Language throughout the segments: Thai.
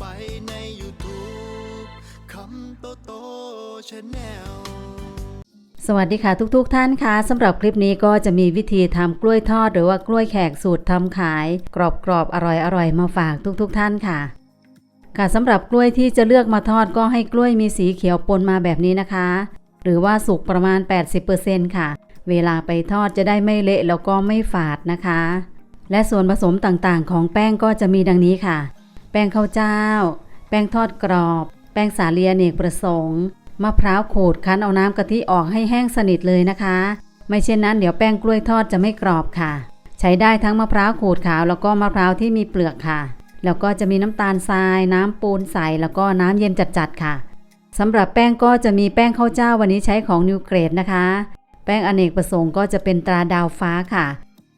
ไปใน YouTube คำโตโตชาแนลสวัสดีค่ะทุกๆทท่านค่ะสำหรับคลิปนี้ก็จะมีวิธีทำกล้วยทอดหรือว่ากล้วยแขกสูตรทำขาย กรอบๆอร่อยๆมาฝากทุกๆทท่านค่ะค่ะสำหรับกล้วยที่จะเลือกมาทอดก็ให้กล้วยมีสีเขียวปนมาแบบนี้นะคะ หรือว่าสุกประมาณ 80%ค่ะ เวลาไปทอดจะได้ไม่เละแล้วก็ไม่ฝาดนะคะ และส่วนผสมต่างๆ ของแป้งก็จะมีดังนี้ค่ะ แป้งข้าวเจ้า แป้งทอดกรอบ แป้งสาลีอเนกประสงค์มะพร้าวขูดคั้นเอาน้ำกะทิออกให้แห้งสนิทเลยนะคะ ไม่เช่นนั้นเดี๋ยวแป้งกล้วยทอดจะไม่กรอบค่ะ ใช้ได้ทั้งมะพร้าวขูดขาวแล้วก็มะพร้าวที่มีเปลือกค่ะ แล้วก็จะมีน้ำตาลทราย น้ำปูนใสแล้วก็น้ำเย็นจัดๆค่ะสำหรับแป้งก็จะมีแป้งข้าวเจ้าวันนี้ใช้ของนิวเกรดนะคะ แป้งอเนกประสงค์ก็จะเป็นตราดาวฟ้าค่ะ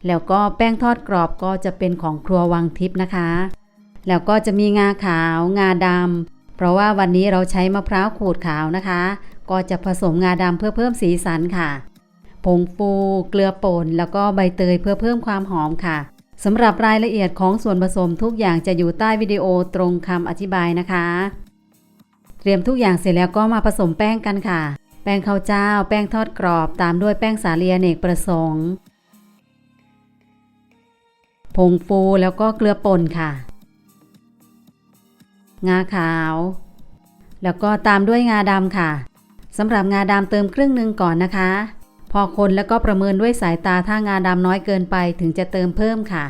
แล้วก็แป้งทอดกรอบก็จะเป็นของครัววังทิพย์นะคะ แล้วก็จะมีงาขาวงาดำเพราะว่าวันนี้เราใช้มะพร้าวขูดขาวนะคะ ก็จะผสมงาดำเพื่อเพิ่มสีสันค่ะ ผงฟู เกลือป่นแล้วก็ใบเตยเพื่อเพิ่มความหอมค่ะสำหรับรายละเอียดของส่วนผสมทุกอย่างจะอยู่ใต้วิดีโอตรงคำอธิบายนะคะ เตรียมทุกอย่างเสร็จแล้วก็มาผสมแป้งกันค่ะ แป้งข้าวเจ้า แป้งทอดกรอบ ตามด้วยแป้งสาลีอเนกประสงค์ผงฟูแล้วก็เกลือป่นค่ะ งาขาว แล้วก็ตามด้วยงาดำค่ะสำหรับงาดำเติมครึ่งหนึ่งก่อนนะคะ พอคนแล้วก็ประเมินด้วยสายตาถ้างาดำน้อยเกินไปถึงจะเติมเพิ่มค่ะ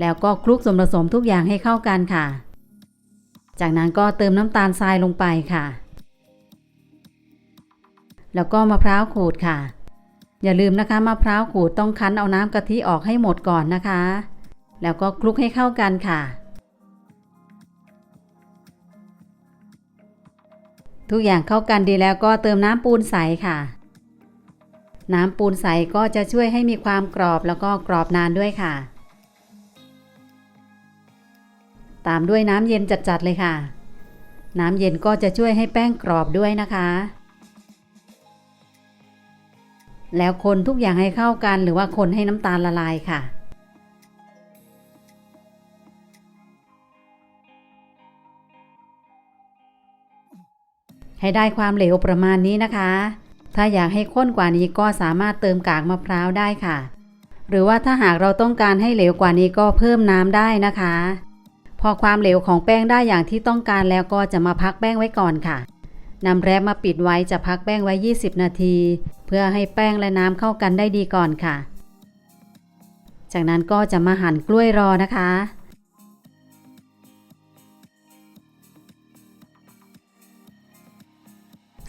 แล้วก็คลุกส่วนผสมทุกอย่างให้เข้ากันค่ะ จากนั้นก็เติมน้ำตาลทรายลงไปค่ะ แล้วก็มะพร้าวขูดค่ะ อย่าลืมนะคะมะพร้าวขูดต้องคั้นเอาน้ำกะทิออกให้หมดก่อนนะคะ แล้วก็คลุกให้เข้ากันค่ะ ทุกอย่างเข้ากันดีแล้วก็เติมน้ำปูนใสค่ะ น้ำปูนใสก็จะช่วยให้มีความกรอบแล้วก็กรอบนานด้วยค่ะ ตามด้วยน้ำเย็นจัดๆเลยค่ะ น้ำเย็นก็จะช่วยให้แป้งกรอบด้วยนะคะ แล้วคนทุกอย่างให้เข้ากันหรือว่าคนให้น้ำตาลละลายค่ะ ให้ได้ความเหลวประมาณนี้นะคะ ถ้าอยากให้ข้นกว่านี้ก็สามารถเติมกากมะพร้าวได้ค่ะ หรือว่าถ้าหากเราต้องการให้เหลวกว่านี้ก็เพิ่มน้ำได้นะคะ พอความเหลวของแป้งได้อย่างที่ต้องการแล้วก็จะมาพักแป้งไว้ก่อนค่ะนำแรปมาปิดไว้จะพักแป้งไว้ 20 นาที เพื่อให้แป้งและน้ำเข้ากันได้ดีก่อนค่ะ จากนั้นก็จะมาหั่นกล้วยรอนะคะ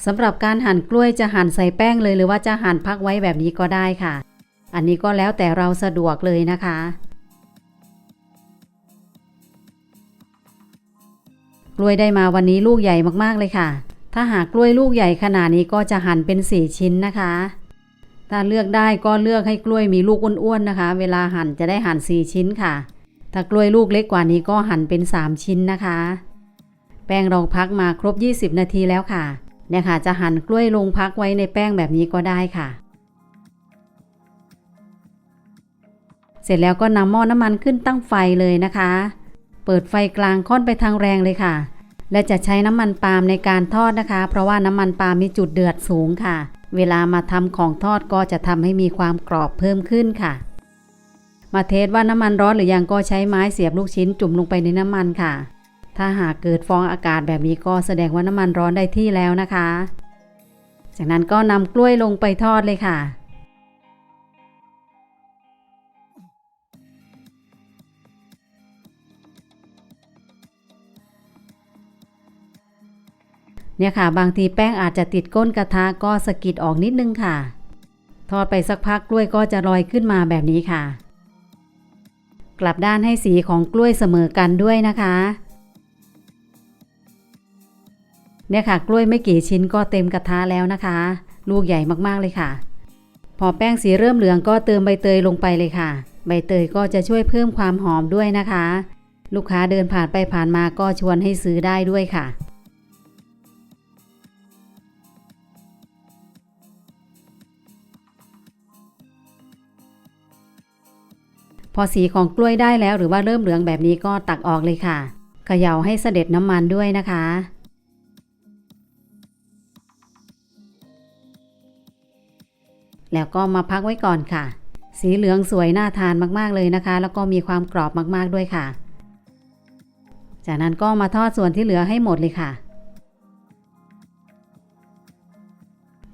สำหรับการหั่นกล้วยจะหั่นใส่แป้งเลยหรือว่าจะหั่นพักไว้แบบนี้ก็ได้ค่ะ อันนี้ก็แล้วแต่เราสะดวกเลยนะคะ กล้วยได้มาวันนี้ลูกใหญ่มากๆเลยค่ะ ถ้าหากกล้วยลูกใหญ่ขนาดนี้ก็จะหั่นเป็นสี่ชิ้นนะคะ ถ้าเลือกได้ก็เลือกให้กล้วยมีลูกอ้วนๆนะคะ เวลาหั่นจะได้หั่นสี่ชิ้นค่ะ ถ้ากล้วยลูกเล็กกว่านี้ก็หั่นเป็นสามชิ้นนะคะ แป้งรองพักมาครบ 20 นาทีแล้วค่ะ เนี่ยค่ะจะหั่นกล้วยลงพักไว้ในแป้งแบบนี้ก็ได้ค่ะ เสร็จแล้วก็นำหม้อน้ำมันขึ้นตั้งไฟเลยนะคะ เปิดไฟกลางค่อนไปทางแรงเลยค่ะ และจะใช้น้ำมันปาล์มในการทอดนะคะ เพราะว่าน้ำมันปาล์มมีจุดเดือดสูงค่ะ เวลามาทำของทอดก็จะทำให้มีความกรอบเพิ่มขึ้นค่ะ มาเทสว่าน้ำมันร้อนหรือยังก็ใช้ไม้เสียบลูกชิ้นจุ่มลงไปในน้ำมันค่ะ ถ้าหากเกิดฟองอากาศแบบนี้ก็แสดงว่าน้ำมันร้อนได้ที่แล้วนะคะ จากนั้นก็นำกล้วยลงไปทอดเลยค่ะเนี่ยค่ะ บางทีแป้งอาจจะติดก้นกระทะก็สะกิดออกนิดนึงค่ะ ทอดไปสักพักกล้วยก็จะลอยขึ้นมาแบบนี้ค่ะ กลับด้านให้สีของกล้วยเสมอกันด้วยนะคะ เนี่ยค่ะ กล้วยไม่กี่ชิ้นก็เต็มกระทะแล้วนะคะ ลูกใหญ่มากๆเลยค่ะ พอแป้งสีเริ่มเหลืองก็เติมใบเตยลงไปเลยค่ะ ใบเตยก็จะช่วยเพิ่มความหอมด้วยนะคะ ลูกค้าเดินผ่านไปผ่านมาก็ชวนให้ซื้อได้ด้วยค่ะพอสีของกล้วยได้แล้วหรือว่าเริ่มเหลืองแบบนี้ก็ตักออกเลยค่ะ เขย่าให้เสด็จน้ำมันด้วยนะคะ แล้วก็มาพักไว้ก่อนค่ะ สีเหลืองสวยน่าทานมากๆเลยนะคะ แล้วก็มีความกรอบมากๆด้วยค่ะ จากนั้นก็มาทอดส่วนที่เหลือให้หมดเลยค่ะ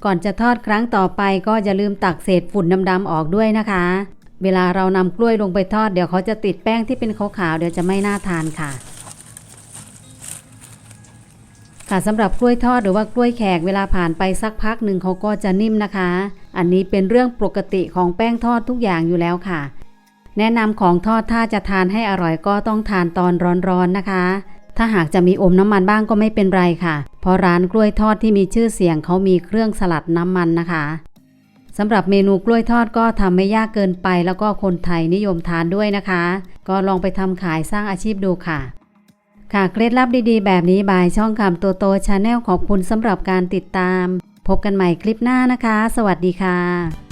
ก่อนจะทอดครั้งต่อไปก็อย่าลืมตักเศษฝุ่นดำๆออกด้วยนะคะ เวลาเรานำกล้วยลงไปทอดเดี๋ยวเขาจะติดแป้งที่เป็นขาวๆเดี๋ยวจะไม่น่าทานค่ะ ค่ะสำหรับกล้วยทอดหรือว่ากล้วยแขกเวลาผ่านไปสักพักหนึ่งเขาก็จะนิ่มนะคะ อันนี้เป็นเรื่องปกติของแป้งทอดทุกอย่างอยู่แล้วค่ะ แนะนำของทอดถ้าจะทานให้อร่อยก็ต้องทานตอนร้อนๆนะคะ ถ้าหากจะมีอมน้ำมันบ้างก็ไม่เป็นไรค่ะ เพราะร้านกล้วยทอดที่มีชื่อเสียงเขามีเครื่องสลัดน้ำมันนะคะสำหรับเมนูกล้วยทอดก็ทำไม่ยากเกินไป แล้วก็คนไทยนิยมทานด้วยนะคะ ก็ลองไปทำขายสร้างอาชีพดูค่ะ ค่ะเคล็ดลับดีๆ แบบนี้บายช่องคำตัวโตชาแนลขอบคุณสำหรับการติดตาม พบกันใหม่คลิปหน้านะคะ สวัสดีค่ะ